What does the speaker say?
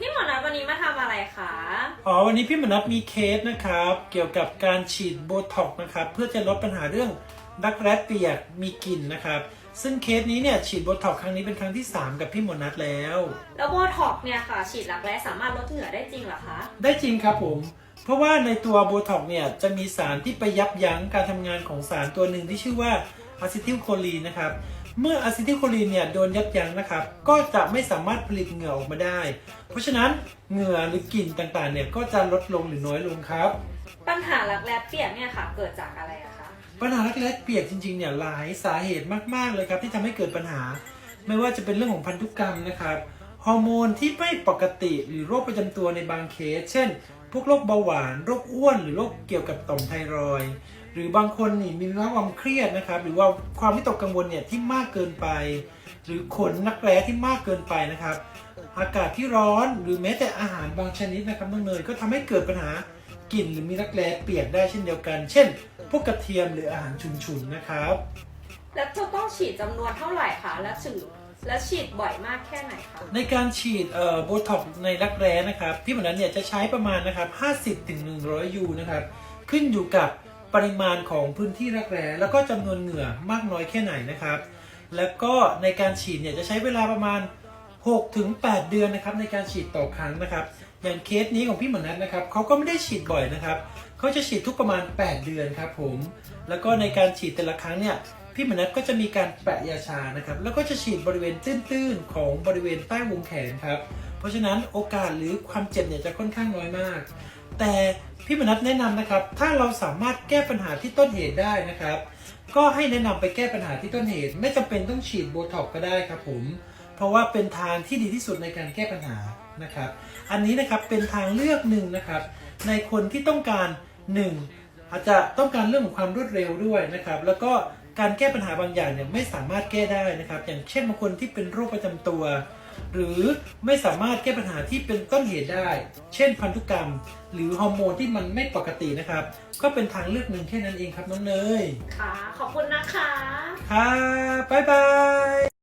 พี่หมอนัทวันนี้มาทำอะไรคะ อ๋อวันนี้พี่มนัทมีเคสนะครับ เกี่ยวกับการฉีดโบท็อกซ์นะครับ เพื่อจะลดปัญหาเรื่องรักแร้เปียกมีกลิ่นนะครับ ซึ่งเคสนี้เนี่ยฉีดโบท็อกซ์ครั้งนี้เป็นครั้งที่ 3 กับพี่หมอนัทแล้ว แล้วโบท็อกซ์เนี่ยค่ะ ฉีดรักแร้สามารถลดเหงื่อได้จริงเหรอคะ ได้จริงครับผม เพราะว่าในตัวโบท็อกซ์เนี่ยจะมีสารที่ไปยับยั้งการทำงานของสารตัวหนึ่งที่ชื่อว่าอะซิทิลโคลีนนะครับ เมื่ออะซิทิลโคลีนเนี่ยโดนยับยั้งนะครับ ก็จะไม่สามารถผลิตเหงื่อออกมาได้ เพราะฉะนั้นเหงื่อหรือกลิ่นต่างๆเนี่ยก็จะลดลงหรือน้อยลงครับ ปัญหารักแร้เปียกเนี่ยค่ะ เกิดจากอะไรอะคะ ปัญหารักแร้เปียกจริงๆเนี่ยหลายสาเหตุมากๆเลยครับที่ทำให้เกิดปัญหา ไม่ว่าจะเป็นเรื่องของพันธุกรรมนะครับ ฮอร์โมนที่ไม่ปกติหรือโรคประจำตัวในบางเคส เช่น พวกโรคเบาหวาน โรคอ้วน หรือโรคเกี่ยวกับต่อมไทรอยด์หรือบางคนนี่มีภาวะความเครียดนะครับ หรือว่าความวิตกกังวลเนี่ยที่มากเกินไป หรือขนนักแร้ที่มากเกินไปนะครับ อากาศที่ร้อนหรือแม้แต่อาหารบางชนิดนะครับน้องเนยก็ทำให้เกิดปัญหากลิ่นหรือมีรักแร้เปียกได้เช่นเดียวกัน เช่น พวกกระเทียมหรืออาหารฉุนๆนะครับ แล้วจะต้องฉีดจำนวนเท่าไหร่คะและฉีด และฉีดบ่อยมากแค่ไหนคะ ในการฉีดเอ่อโบท็อกในรักแร้นะครับพี่หมอนั้นเนี่ยจะใช้ประมาณนะครับ50ถึง100ยูนะครับขึ้นอยู่กับปริมาณของพื้นที่รักแร้แล้วก็จำนวนเหงื่อมากน้อยแค่ไหนนะครับ แล้วก็ในการฉีดเนี่ยจะใช้เวลาประมาณ 6 ถึง 8 เดือนนะครับในการฉีดต่อครั้งนะครับ อย่างเคสนี้ของพี่หมอนัทนะครับเขาก็ไม่ได้ฉีดบ่อยนะครับเขาจะฉีดทุกประมาณ 8 เดือนครับผม แล้วก็ในการฉีดแต่ละครั้งเนี่ย พี่มนัทก็จะมีการแปะยาชานะครับ แล้วก็จะฉีดบริเวณตื้นๆ ของบริเวณใต้วงแขนครับ เพราะฉะนั้นโอกาสหรือความเจ็บเนี่ยจะค่อนข้างน้อยมาก แต่พี่มนัทแนะนำนะครับ ถ้าเราสามารถแก้ปัญหาที่ต้นเหตุได้นะครับ ก็ให้แนะนำไปแก้ปัญหาที่ต้นเหตุ ไม่จำเป็นต้องฉีดโบท็อกก็ได้ครับผม เพราะว่าเป็นทางที่ดีที่สุดในการแก้ปัญหานะครับ อันนี้นะครับเป็นทางเลือกหนึ่งนะครับ ในคนที่ต้องการหนึ่ง อาจจะต้องการเรื่องของความรวดเร็วด้วยนะครับ แล้วก็การแก้ปัญหาบางอย่างเนี่ยไม่สามารถแก้ได้นะครับ อย่างเช่นบางคนที่เป็นโรคประจำตัว หรือไม่สามารถแก้ปัญหาที่เป็นต้นเหตุได้ เช่นพันธุกรรม หรือฮอร์โมนที่มันไม่ปกตินะครับ ก็เป็นทางเลือกหนึ่งแค่นั้นเองครับน้องเนยค่ะขอบคุณนะคะครับบ๊ายบาย